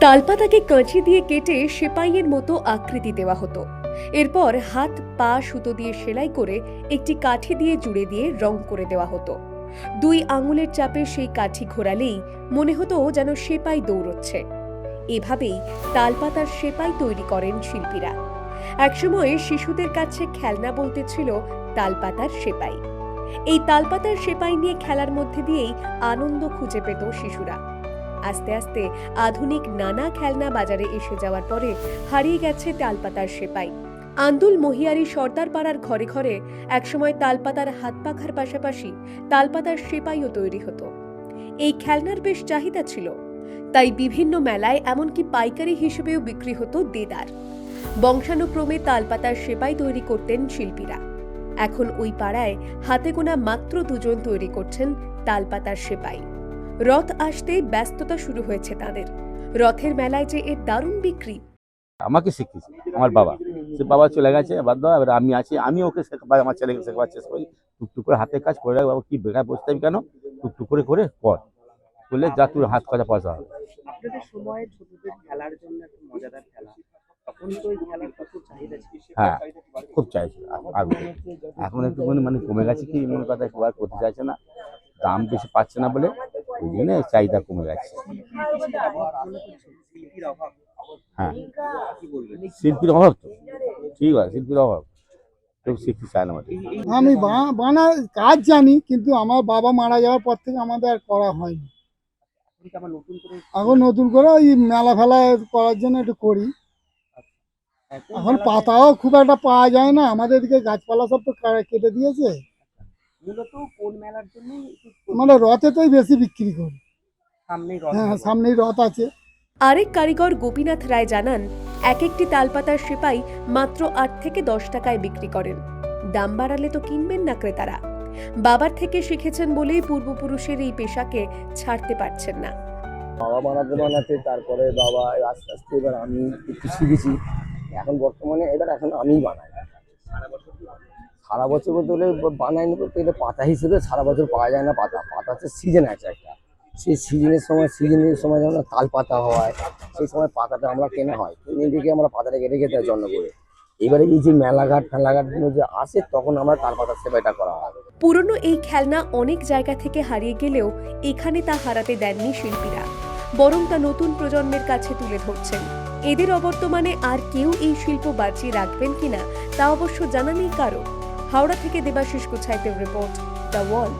তালপাতাকে কাঁচি দিয়ে কেটে সেপাইয়ের মতো আকৃতি দেওয়া হতো। এরপর হাত পা সুতো দিয়ে সেলাই করে একটি কাঠি দিয়ে জুড়ে দিয়ে রং করে দেওয়া হতো। দুই আঙুলের চাপে সেই কাঠি ঘোরালেই মনে হতো যেন সেপাই দৌড়চ্ছে। এভাবেই তালপাতার সেপাই তৈরি করেন শিল্পীরা। একসময় শিশুদের কাছে খেলনা বলতে ছিল তালপাতার সেপাই। এই তালপাতার সেপাই নিয়ে খেলার মধ্যে দিয়েই আনন্দ খুঁজে পেত শিশুরা। আস্তে আস্তে আধুনিক নানা খেলনা বাজারে এসে যাওয়ার পরে হারিয়ে গেছে তালপাতার সেপাই। আন্দুল মহিয়ারি সর্দার পাড়ার ঘরে ঘরে একসময় তালপাতার হাত পাখার পাশাপাশি তালপাতার সেপাইও তৈরি হতো। এই খেলনার বেশ চাহিদা ছিল। তাই বিভিন্ন মেলায় এমনকি পাইকারি হিসেবেও বিক্রি হতো দেদার। বংশানুক্রমে তালপাতার সেপাই তৈরি করতেন শিল্পীরা। এখন ওই পাড়ায় হাতে গোনা মাত্র দুজন তৈরি করছেন তালপাতার সেপাই। রথ আসতে ব্যস্ততা শুরু হয়েছে তাদের। রথের মেলায় যে এর দারুণ বিক্রি। আমাকে শিখিয়েছে আমার বাবা। সে বাবা চলে গেছে বাদ দাও এবার আমি আছি আমি ওকে শেখাবার আমার ছেলেকে শেখাবার চেষ্টা করি টুকটুক করে হাতের কাজ করে রাখ বাবা কি বেকার বসতে হবে কেন? টুকটুক করে করে কর। করলে যা তোর হাত কাজা পয়সা হবে। সময় ছোটদের খেলার জন্য একটা মজাদার খেলা। তখন তো ওই খেলার প্রচুর চাহিদা ছিল? হ্যাঁ খুব চাইছে এখন একটু মানে কমে গেছে কি মনে কথা সবাই করতে চাইছে না। দাম বেশি পাচ্ছে না বলে ওই জন্য চাহিদা কমে গেছে। হ্যাঁ। শিল্পীর অভাব তো। ঠিক আছে, শিল্পীর অভাব। আমি বানা কাজ জানি, কিন্তু আমার বাবা মারা যাওয়ার পর থেকে আমাদের আর করা হয়নি। এখন নতুন করে ওই মেলা ফেলা করার জন্য একটু করি। এখন পাতাও খুব একটা পাওয়া যায় না। আমাদের এদিকে গাছপালা সব তো কেটে দিয়েছে। মূলত কোন মেলার জন্য মানে রথেতেই বেশি বিক্রি করি। সামনেই রথ হ্যাঁ সামনেই রথ আছে। আরেক কারিগর গোপীনাথ রায় জানান এক একটি তালপাতার সেপাই মাত্র আট থেকে দশ টাকায় বিক্রি করেন। দাম বাড়ালে তো কিনবেন না ক্রেতারা। বাবার থেকে শিখেছেন বলেই পূর্বপুরুষের এই পেশাকে ছাড়তে পারছেন না। বাবা বানাতে বানাতে তারপরে বাবা আস্তে আস্তে এবার আমি একটু শিখেছি। এখন বর্তমানে এবার এখন আমিই বানাই। সারা বছর বলতে গেলে বানাই নি বলতে গেলে পাতা হিসেবে সারা বছর পাওয়া যায় না পাতা। পাতা হচ্ছে সিজন আছে একটা। সেই সিজনের সময় সিজনের সময় যেমন তাল পাতা হয়, সেই সময় পাতাটা আমরা কেনা হয়। কিনে রেখে আমরা পাতাটা কেটে খেতে হয় যত্ন করে। এবারে এই যে মেলাঘাট ফেলাঘাটগুলো যে আসে, তখন আমরা তাল পাতার সেবাটা করা হয়। পুরনো এই খেলনা অনেক জায়গা থেকে হারিয়ে গেলেও এখানে তা হারাতে দেননি শিল্পীরা। বরং তা নতুন প্রজন্মের কাছে তুলে ধরছেন। এদের অবর্তমানে আর কেউ এই শিল্প বাঁচিয়ে রাখবেন কিনা, তা অবশ্য জানা নেই কারও। হাওড়া থেকে দেবাশিস গুছাইতে রিপোর্ট দ্য ওয়াল